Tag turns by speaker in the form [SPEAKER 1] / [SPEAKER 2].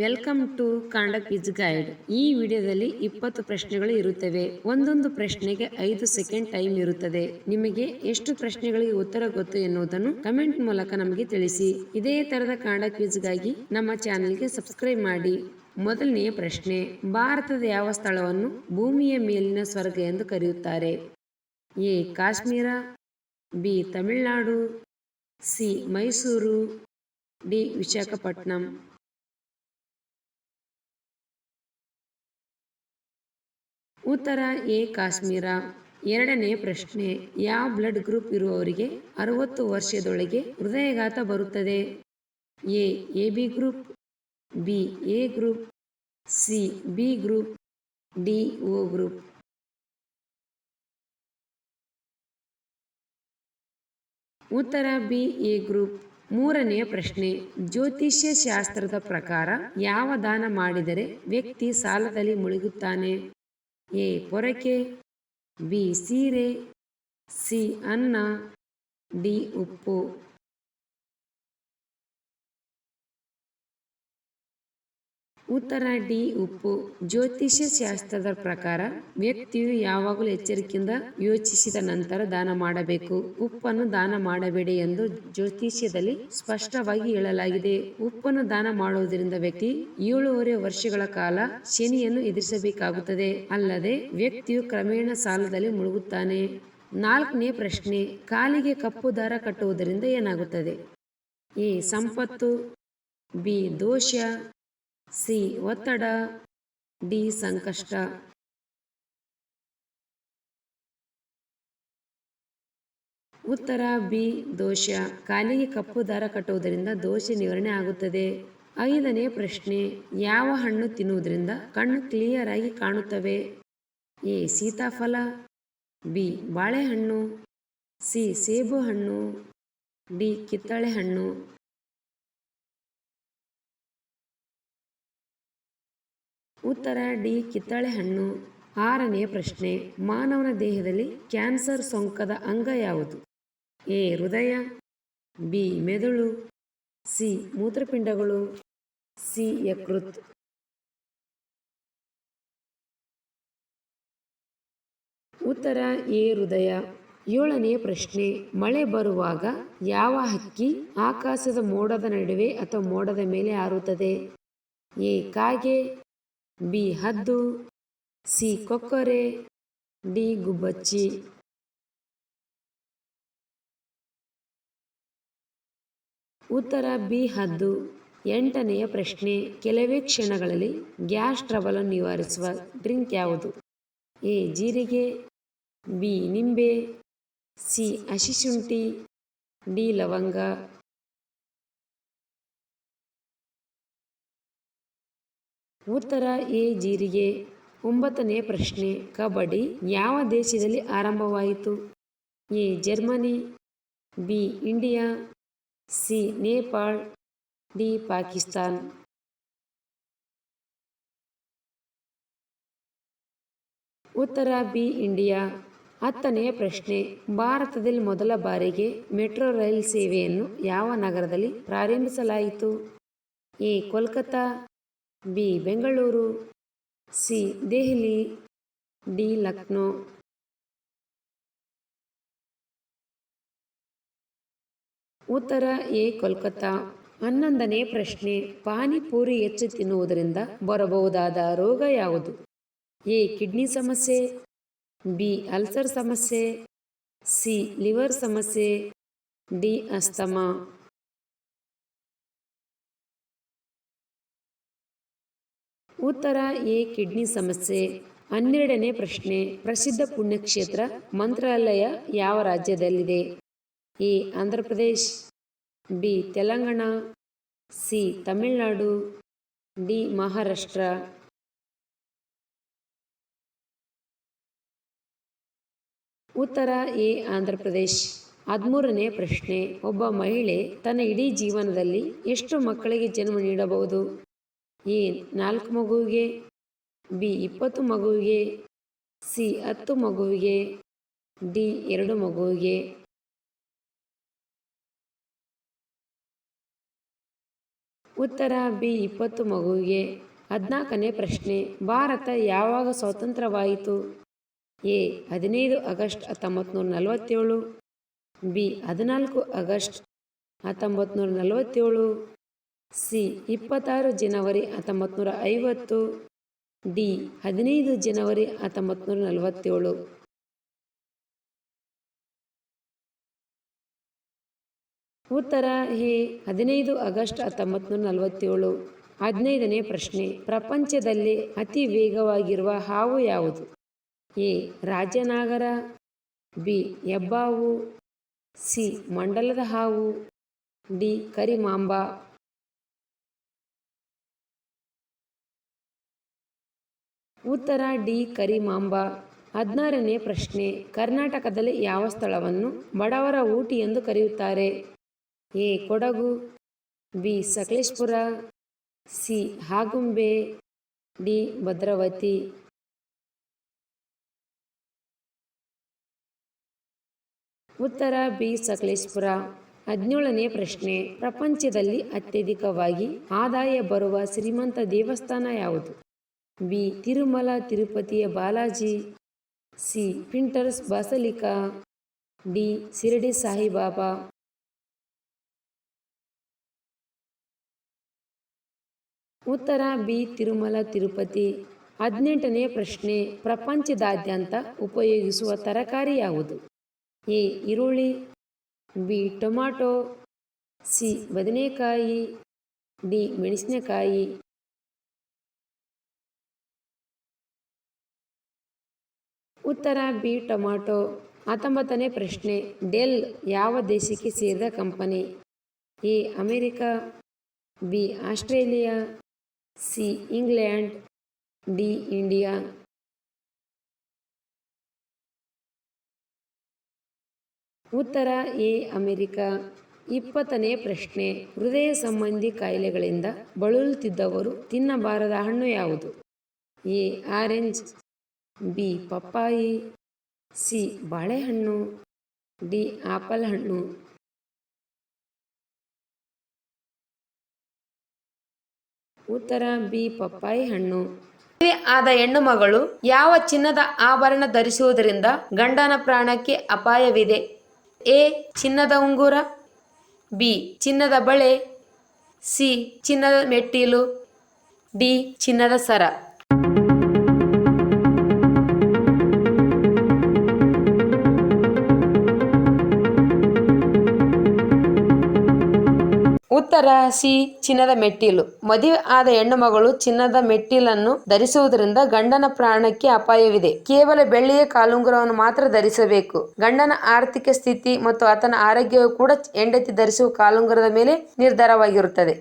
[SPEAKER 1] Welcome to Kannada quiz guide ಈ ವಿಡಿಯೋದಲ್ಲಿ ಇಪ್ಪತ್ತು ಪ್ರಶ್ನೆಗಳು ಇರುತ್ತವೆ. ಒಂದೊಂದು ಪ್ರಶ್ನೆಗೆ ಐದು ಸೆಕೆಂಡ್ ಟೈಮ್ ಇರುತ್ತದೆ. ನಿಮಗೆ ಎಷ್ಟು ಪ್ರಶ್ನೆಗಳಿಗೆ ಉತ್ತರ ಗೊತ್ತು ಎನ್ನುವುದನ್ನು ಕಮೆಂಟ್ ಮೂಲಕ ನಮಗೆ ತಿಳಿಸಿ. ಇದೇ ತರದ ಕನ್ನಡ ಕ್ವಿಜ್ಗಾಗಿ ನಮ್ಮ ಚಾನೆಲ್ಗೆ ಸಬ್ಸ್ಕ್ರೈಬ್ ಮಾಡಿ. ಮೊದಲನೆಯ ಪ್ರಶ್ನೆ ಭಾರತದ ಯಾವ ಸ್ಥಳವನ್ನು ಭೂಮಿಯ ಮೇಲಿನ ಸ್ವರ್ಗ ಎಂದು ಕರೆಯುತ್ತಾರೆ? A Kashmir B Tamil Nadu C Mysuru D Visakhapatnam ಉತ್ತರ ಎ, ಕಾಶ್ಮೀರ. ಎರಡನೇ ಪ್ರಶ್ನೆ, ಯಾವ ಬ್ಲಡ್ ಗ್ರೂಪ್ ಇರುವವರಿಗೆ ಅರವತ್ತು ವರ್ಷದೊಳಗೆ ಹೃದಯಘಾತ ಬರುತ್ತದೆ? A A B group, B, A group, C, B group, D, O group. ಉತ್ತರ ಬಿ, ಎ ಗ್ರೂಪ್. ಮೂರನೆಯ ಪ್ರಶ್ನೆ, ಜ್ಯೋತಿಷ್ಯ ಶಾಸ್ತ್ರದ ಪ್ರಕಾರ ಯಾವ ದಾನ ಮಾಡಿದರೆ ವ್ಯಕ್ತಿ ಸಾಲದಲ್ಲಿ ಮುಳುಗುತ್ತಾನೆ? ಎ ಪೊರಕೆ ಬಿ ಸೀರೆ ಸಿ ಅನ್ನ ಡಿ ಉಪ್ಪು. ಉತ್ತರ ಡಿ ಉಪ್ಪು. ಜ್ಯೋತಿಷ್ಯ ಶಾಸ್ತ್ರದ ಪ್ರಕಾರ ವ್ಯಕ್ತಿಯು ಯಾವಾಗಲೂ ಎಚ್ಚರಿಕೆಯಿಂದ ಯೋಚಿಸಿದ ನಂತರ ದಾನ ಮಾಡಬೇಕು. ಉಪ್ಪನ್ನು ದಾನ ಮಾಡಬೇಡಿ ಎಂದು ಜ್ಯೋತಿಷ್ಯದಲ್ಲಿ ಸ್ಪಷ್ಟವಾಗಿ ಹೇಳಲಾಗಿದೆ. ಉಪ್ಪನ್ನು ದಾನ ಮಾಡುವುದರಿಂದ ವ್ಯಕ್ತಿ ಏಳೂವರೆ ವರ್ಷಗಳ ಕಾಲ ಶನಿಯನ್ನು ಎದುರಿಸಬೇಕಾಗುತ್ತದೆ. ಅಲ್ಲದೆ ವ್ಯಕ್ತಿಯು ಕ್ರಮೇಣ ಸಾಲದಲ್ಲಿ ಮುಳುಗುತ್ತಾನೆ. ನಾಲ್ಕನೇ ಪ್ರಶ್ನೆ, ಕಾಲಿಗೆ ಕಪ್ಪು ದಾರ ಕಟ್ಟುವುದರಿಂದ ಏನಾಗುತ್ತದೆ? ಎ, ಸಂಪತ್ತು. ಬಿ, ದೋಷ. ಸಿ. ಒತ್ತಡ, ಡಿ. ಸಂಕಷ್ಟ. ಉತ್ತರ, ಬಿ. ದೋಷ. ಕಾಲಿಗೆ ಕಪ್ಪು ದಾರ ಕಟ್ಟುವುದರಿಂದ ದೋಷ ನಿವಾರಣೆ ಆಗುತ್ತದೆ. ಐದನೇ ಪ್ರಶ್ನೆ, ಯಾವ ಹಣ್ಣು ತಿನ್ನುವುದರಿಂದ ಕಣ್ಣು ಕ್ಲಿಯರ್ ಆಗಿ ಕಾಣುತ್ತವೆ? ಎ. ಸೀತಾಫಲ, ಬಿ. ಬಾಳೆಹಣ್ಣು, ಸಿ. ಸೇಬು ಹಣ್ಣು ಡಿ. ಕಿತ್ತಳೆ ಹಣ್ಣು. ಉತ್ತರ ಡಿ. ಕಿತ್ತಳೆ ಹಣ್ಣು ಆರನೆಯ ಪ್ರಶ್ನೆ, ಮಾನವನ ದೇಹದಲ್ಲಿ ಕ್ಯಾನ್ಸರ್ ಸೋಂಕದ ಅಂಗ ಯಾವುದು? ಎ. ಹೃದಯ, ಬಿ. ಮೆದುಳು, ಸಿ. ಮೂತ್ರಪಿಂಡಗಳು, ಸಿ. ಯಕೃತ್. ಉತ್ತರ ಎ. ಹೃದಯ. ಏಳನೆಯ ಪ್ರಶ್ನೆ, ಮಳೆ ಬರುವಾಗ ಯಾವ ಹಕ್ಕಿ ಆಕಾಶದ ಮೋಡದ ನಡುವೆ ಅಥವಾ ಮೋಡದ ಮೇಲೆ ಹಾರುತ್ತದೆ ಎ. ಕಾಗೆ ಬಿ ಹದ್ದು, ಸಿ ಕೊಕ್ಕರೆ, ಡಿ ಗುಬ್ಬಚ್ಚಿ. ಉತ್ತರ ಬಿ ಹದ್ದು, ಎಂಟನೆಯ ಪ್ರಶ್ನೆ, ಕೆಲವೇ ಕ್ಷಣಗಳಲ್ಲಿ ಗ್ಯಾಸ್ ಟ್ರಬಲ್ ನಿವಾರಿಸುವ ಡ್ರಿಂಕ್ ಯಾವುದು? ಎ, ಜೀರಿಗೆ, ಬಿ, ನಿಂಬೆ, ಸಿ ಹಸಿಶುಂಠಿ ಡಿ, ಲವಂಗ. ಉತ್ತರ ಎ ಜೀರಿಗೆ, ಒಂಬತ್ತನೇ ಪ್ರಶ್ನೆ, ಕಬಡ್ಡಿ ಯಾವ ದೇಶದಲ್ಲಿ ಆರಂಭವಾಯಿತು? A, Germany, B, India, C, Nepal, D, Pakistan. ಉತ್ತರ ಬಿ, ಇಂಡಿಯಾ. ಹತ್ತನೆಯ ಪ್ರಶ್ನೆ, ಭಾರತದಲ್ಲಿ ಮೊದಲ ಬಾರಿಗೆ ಮೆಟ್ರೋ ರೈಲ್ ಸೇವೆಯನ್ನು ಯಾವ ನಗರದಲ್ಲಿ ಪ್ರಾರಂಭಿಸಲಾಯಿತು? A, Kolkata B, Bengaluru, C, Delhi, D, Lucknow. ಉತ್ತರ, ಎ, ಕೋಲ್ಕತ್ತಾ. ಹನ್ನೊಂದನೇ ಪ್ರಶ್ನೆ, ಪಾನಿಪೂರಿ ಹೆಚ್ಚು ತಿನ್ನುವುದರಿಂದ ಬರಬಹುದಾದ ರೋಗ ಯಾವುದು? ಎ, ಕಿಡ್ನಿ ಸಮಸ್ಯೆ, ಬಿ, ಅಲ್ಸರ್ ಸಮಸ್ಯೆ, ಸಿ, ಲಿವರ್ ಸಮಸ್ಯೆ, ಡಿ, ಅಸ್ತಮಾ. ಉತ್ತರ ಎ ಕಿಡ್ನಿ ಸಮಸ್ಯೆ. ಹನ್ನೆರಡನೇ ಪ್ರಶ್ನೆ, ಪ್ರಸಿದ್ಧ ಪುಣ್ಯಕ್ಷೇತ್ರ ಮಂತ್ರಾಲಯ ಯಾವ ರಾಜ್ಯದಲ್ಲಿದೆ? A Andhra Pradesh B, Telangana, C, Tamil Nadu, D, Maharashtra. ಉತ್ತರ ಎ ಆಂಧ್ರ ಪ್ರದೇಶ್ ಹದಿಮೂರನೇ ಪ್ರಶ್ನೆ, ಒಬ್ಬ ಮಹಿಳೆ ತನ್ನ ಇಡೀ ಜೀವನದಲ್ಲಿ ಎಷ್ಟು ಮಕ್ಕಳಿಗೆ ಜನ್ಮ ನೀಡಬಹುದು? ಎ ನಾಲ್ಕು ಮಗುವಿಗೆ, ಬಿ ಇಪ್ಪತ್ತು ಮಗುವಿಗೆ, ಸಿ ಹತ್ತು ಮಗುವಿಗೆ, ಡಿ ಎರಡು ಮಗುವಿಗೆ. ಉತ್ತರ, ಬಿ ಇಪ್ಪತ್ತು ಮಗುವಿಗೆ. ಹದಿನಾಲ್ಕನೇ ಪ್ರಶ್ನೆ, ಭಾರತ ಯಾವಾಗ ಸ್ವತಂತ್ರವಾಯಿತು ಎ ಹದಿನೈದು ಆಗಸ್ಟ್ ಹತ್ತೊಂಬತ್ತು ನೂರ ನಲವತ್ತೇಳು, ಬಿ ಹದಿನಾಲ್ಕು ಆಗಸ್ಟ್ ಹತ್ತೊಂಬತ್ತು ನೂರ ನಲವತ್ತೇಳು ಸಿ, ಇಪ್ಪತ್ತಾರು ಜನವರಿ ಹತ್ತೊಂಬತ್ತು ನೂರ ಐವತ್ತು, ಡಿ, ಹದಿನೈದು ಜನವರಿ ಹತ್ತೊಂಬತ್ತು ನೂರ ನಲವತ್ತೇಳು. ಉತ್ತರ, ಹೇ, ಹದಿನೈದು ಆಗಸ್ಟ್ ಹತ್ತೊಂಬತ್ತು ನೂರ ನಲವತ್ತೇಳು. ಹದಿನೈದನೇ ಪ್ರಶ್ನೆ, ಪ್ರಪಂಚದಲ್ಲಿ ಅತಿ ವೇಗವಾಗಿರುವ ಹಾವು ಯಾವುದು? ಎ, ರಾಜನಾಗರ, ಬಿ, ಹೆಬ್ಬಾವು, ಸಿ, ಮಂಡಲದ ಹಾವು, ಡಿ, ಕರಿಮಾಂಬ. ಉತ್ತರ ಡಿ ಕರಿಮಾಂಬ. ಹದಿನಾರನೇ ಪ್ರಶ್ನೆ, ಕರ್ನಾಟಕದಲ್ಲಿ ಯಾವ ಸ್ಥಳವನ್ನು ಬಡವರ ಊಟಿ ಎಂದು ಕರೆಯುತ್ತಾರೆ? A, Kodagu, B, Sakleshpur, C, Agumbe, D, Bhadravathi. ಉತ್ತರ ಬಿ, ಸಕಲೇಶ್ಪುರ. ಹದಿನೇಳನೇ ಪ್ರಶ್ನೆ, ಪ್ರಪಂಚದಲ್ಲಿ ಅತ್ಯಧಿಕವಾಗಿ ಆದಾಯ ಬರುವ ಶ್ರೀಮಂತ ದೇವಸ್ಥಾನ ಯಾವುದು? B Tirumala ತಿರುಪತಿಯ Balaji C. Peter's basilica D. Shirdi Saibaba. ಉತ್ತರ ಬಿ. ತಿರುಮಲ ತಿರುಪತಿ ಹದಿನೆಂಟನೇ ಪ್ರಶ್ನೆ ಪ್ರಪಂಚದಾದ್ಯಂತ ಉಪಯೋಗಿಸುವ ತರಕಾರಿ ಯಾವುದು? ಎ. ಈರುಳ್ಳಿ, ಬಿ. Tomato, C. ಬದನೆಕಾಯಿ, ಡಿ. ಮೆಣಸಿನಕಾಯಿ ಉತ್ತರ ಬಿ, ಟೊಮಾಟೊ. ಹತ್ತೊಂಬತ್ತನೇ ಪ್ರಶ್ನೆ, ಡೆಲ್ ಯಾವ ದೇಶಕ್ಕೆ ಸೇರಿದ company? A, America, B, Australia, C, England, D, India. ಉತ್ತರ ಎ, ಅಮೆರಿಕ. ಇಪ್ಪತ್ತನೇ ಪ್ರಶ್ನೆ, ಹೃದಯ ಸಂಬಂಧಿ ಕಾಯಿಲೆಗಳಿಂದ ಬಳಲುತ್ತಿದ್ದವರು ತಿನ್ನಬಾರದ ಹಣ್ಣು ಯಾವುದು? ಎ, ಆರೆಂಜ್ ಬಿ ಪಪ್ಪಾಯಿ, ಸಿ ಬಾಳೆಹಣ್ಣು, ಡಿ ಆಪಲ್ ಹಣ್ಣು ಉತ್ತರ ಬಿ ಪಪ್ಪಾಯಿ ಹಣ್ಣು ಆದ ಹೆಣ್ಣು ಮಗಳು ಯಾವ ಚಿನ್ನದ ಆಭರಣ ಧರಿಸುವುದರಿಂದ ಗಂಡನ ಪ್ರಾಣಕ್ಕೆ ಅಪಾಯವಿದೆ? ಎ ಚಿನ್ನದ ಉಂಗುರ, ಬಿ ಚಿನ್ನದ ಬಳೆ, ಸಿ ಚಿನ್ನದ ಮೆಟ್ಟಿಲು, ಡಿ ಚಿನ್ನದ ಸರ. ಉತ್ತರ ಸಿ ಚಿನ್ನದ ಮೆಟ್ಟಿಲು. ಮದುವೆ ಆದ ಹೆಣ್ಣು ಮಗಳು ಚಿನ್ನದ ಮೆಟ್ಟಿಲನ್ನು ಧರಿಸುವುದರಿಂದ ಗಂಡನ ಪ್ರಾಣಕ್ಕೆ ಅಪಾಯವಿದೆ. ಕೇವಲ ಬೆಳ್ಳಿಯ ಕಾಲುಂಗುರವನ್ನು ಮಾತ್ರ ಧರಿಸಬೇಕು. ಗಂಡನ ಆರ್ಥಿಕ ಸ್ಥಿತಿ ಮತ್ತು ಆತನ ಆರೋಗ್ಯವು ಕೂಡ ಹೆಂಡತಿ ಧರಿಸುವ ಕಾಲುಂಗುರದ ಮೇಲೆ ನಿರ್ಧಾರವಾಗಿರುತ್ತದೆ.